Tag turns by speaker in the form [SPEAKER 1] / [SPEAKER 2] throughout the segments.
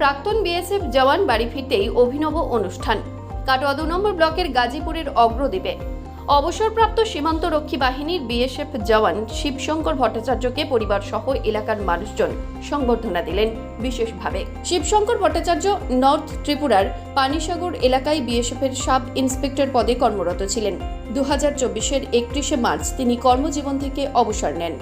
[SPEAKER 1] প্রাক্তন বিএসএফ জওয়ান বাড়ি ফিরতেই অভিনব অনুষ্ঠান। কাটোয়া দু নম্বর ব্লকের গাজীপুরের অগ্রদ্বীপে। অবসরপ্রাপ্ত সীমান্ত রক্ষী বাহিনীর বিএসএফ জওয়ান শিবশঙ্কর ভট্টাচার্যকে পরিবার সহ এলাকার মানুষজন সংবর্ধনা দিলেন বিশেষভাবে। শিবশঙ্কর ভট্টাচার্য নর্থ ত্রিপুরার পানিসাগর এলাকায় বিএসএফের সাব ইন্সপেক্টর পদে কর্মরত ছিলেন। দু হাজার চব্বিশের একত্রিশে মার্চ তিনি কর্মজীবন থেকে অবসর নেন।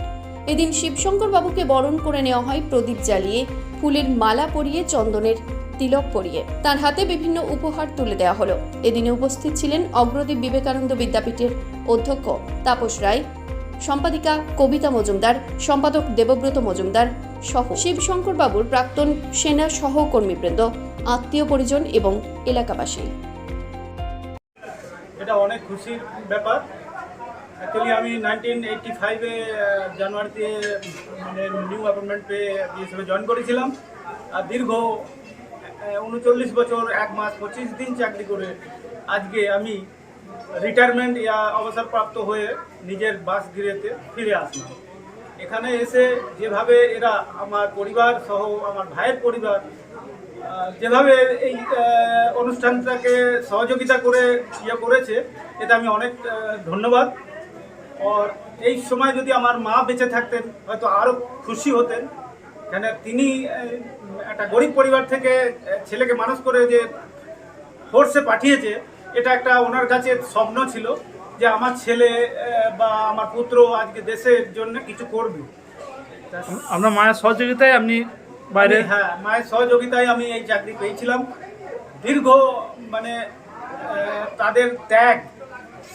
[SPEAKER 1] এদিন শিবশঙ্কর বাবুকে বরণ করে নেওয়া হয় প্রদীপ জ্বালিয়ে ফুলের মালা পরিয়ে, চন্দনের তিলক পরিয়ে। তার হাতে বিভিন্ন উপহার তুলে দেওয়া হলো। এদিনে উপস্থিত ছিলেন অগ্রদীপ বিবেকানন্দ বিদ্যাপীঠের অধ্যক্ষ তাপস রায়, সম্পাদিকা কবিতা মজুমদার, সম্পাদক দেবব্রত মজুমদার সহ শিবশঙ্কর বাবুর প্রাক্তন সেনা সহকর্মীবৃন্দ, আত্মীয় পরিজন এবং এলাকাবাসী।
[SPEAKER 2] এটা অনেক খুশির ব্যাপার। অ্যাকচুয়ালি আমি নাইনটিন এইটটি ফাইভে জানুয়ারিতে মানে নিউ অ্যাপয়েন্টমেন্ট পেয়ে বিএসএফে জয়েন করেছিলাম। আর দীর্ঘ উনচল্লিশ বছর, এক মাস, পঁচিশ দিন চাকরি করে আজকে আমি রিটায়ারমেন্ট ইয়া অবসরপ্রাপ্ত হয়ে নিজের বাস গৃহেতে ফিরে আসলাম। এখানে এসে যেভাবে এরা আমার পরিবার সহ আমার ভাইয়ের পরিবার যেভাবে এই অনুষ্ঠানটাকে সহযোগিতা করে ইয়ে করেছে, এটা আমি অনেক ধন্যবাদ। আর এই সময় যদি আমার মা বেঁচে থাকতেন হয়তো আরও খুশি হতেন। কেন তিনি একটা গরিব পরিবার থেকে ছেলেকে মানুষ করে যে ফোর্সে পাঠিয়েছে এটা একটা ওনার কাছে স্বপ্ন ছিল যে আমার ছেলে বা আমার পুত্র আজকে দেশের জন্য কিছু করবে।
[SPEAKER 3] আপনার মায়ের সহযোগিতায় আপনি বাইরে
[SPEAKER 2] হ্যাঁ মায়ের সহযোগিতায় আমি এই চাকরি পেয়েছিলাম। দীর্ঘ মানে তাদের ত্যাগ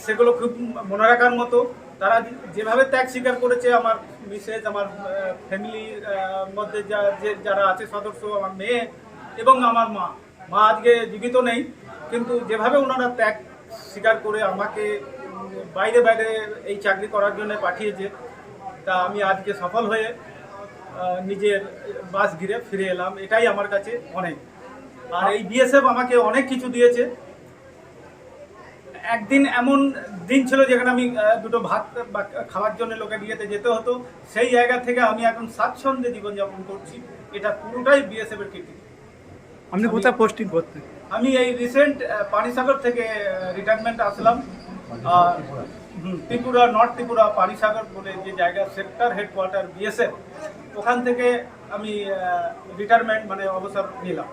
[SPEAKER 2] সেগুলো খুব মনে রাখার মতো। তারা যেভাবে ত্যাগ স্বীকার করেছে আমার মিসেস, আমার ফ্যামিলির মধ্যে যা যে যারা আছে সদস্য, আমার মেয়ে এবং আমার মা। মা আজকে জীবিত নেই, কিন্তু যেভাবে ওনারা ত্যাগ স্বীকার করে আমাকে বাইরে বাইরে এই চাকরি করার জন্য পাঠিয়েছে, তা আমি আজকে সফল হয়ে নিজের বাস ঘিরে ফিরে এলাম। এটাই আমার কাছে অনেক। আর এই বিএসএফ আমাকে অনেক কিছু দিয়েছে। একদিন এমন দিন ছিল যেখানে আমি দুটো ভাত বা খাওয়ার জন্য লোকের ইয়েতে যেতে হতো। সেই জায়গা থেকে আমি এখন স্বাচ্ছন্দ্যে জীবনযাপন করছি। এটা পুরোটাই বিএসএফ এর কৃতি।
[SPEAKER 3] আপনি কোথায় পোস্টিং করতেন
[SPEAKER 2] আমি এই রিসেন্ট পানিসাগর থেকে রিটায়ারমেন্ট আসলাম। আর ত্রিপুরা নর্থ ত্রিপুরা পানিসাগর বলে যে জায়গা সেক্টর হেডকোয়ার্টার বিএসএফ ওখান থেকে আমি রিটায়ারমেন্ট মানে অবসর নিলাম।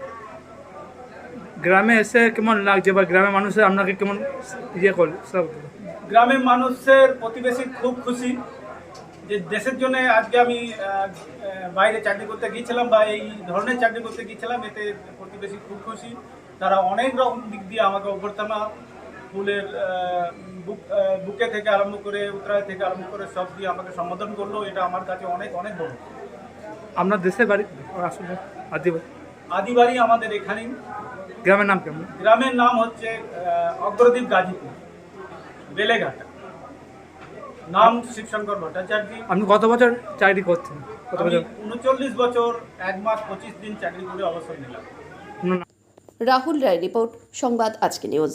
[SPEAKER 3] গ্রামে এসে কেমন লাগছে বা গ্রামের মানুষের আপনাকে কেমন ইয়ে করে সব
[SPEAKER 2] গ্রামের মানুষের প্রতিবেশী খুব খুশি যে দেশের জন্য আজকে আমি বাইরে চাকরি করতে গিয়েছিলাম বা এই ধরনের চাকরি করতে গিয়েছিলাম এতে প্রতিবেশী খুব খুশি। তারা অনেক রকম দিক দিয়ে আমাকে অভ্যর্থনা ফুলের বুক বুকে থেকে আরম্ভ করে উত্তরায় থেকে আরম্ভ করে সব দিয়ে আমাকে সম্বোধন করল। এটা আমার কাছে অনেক অনেক বড়।
[SPEAKER 3] আপনার দেশের বাড়ি? আসলে আদিবাসী।
[SPEAKER 2] আদিবাড়ি আমাদের এখানেই।
[SPEAKER 3] গ্রামের নাম কেমন
[SPEAKER 2] গ্রামের নাম হচ্ছে অগ্রদীপ গাজীপুর বেলেঘাটা। নাম শিবশঙ্কর ভট্টাচার্য।
[SPEAKER 3] আপনি কত বছর চাকরি করছেন? কত বছর?
[SPEAKER 2] উনচল্লিশ বছর এক মাস পঁচিশ দিন চাকরি করে অবসর নিলাম।
[SPEAKER 1] রাহুল রায় রিপোর্ট সংবাদ আজকে নিউজ।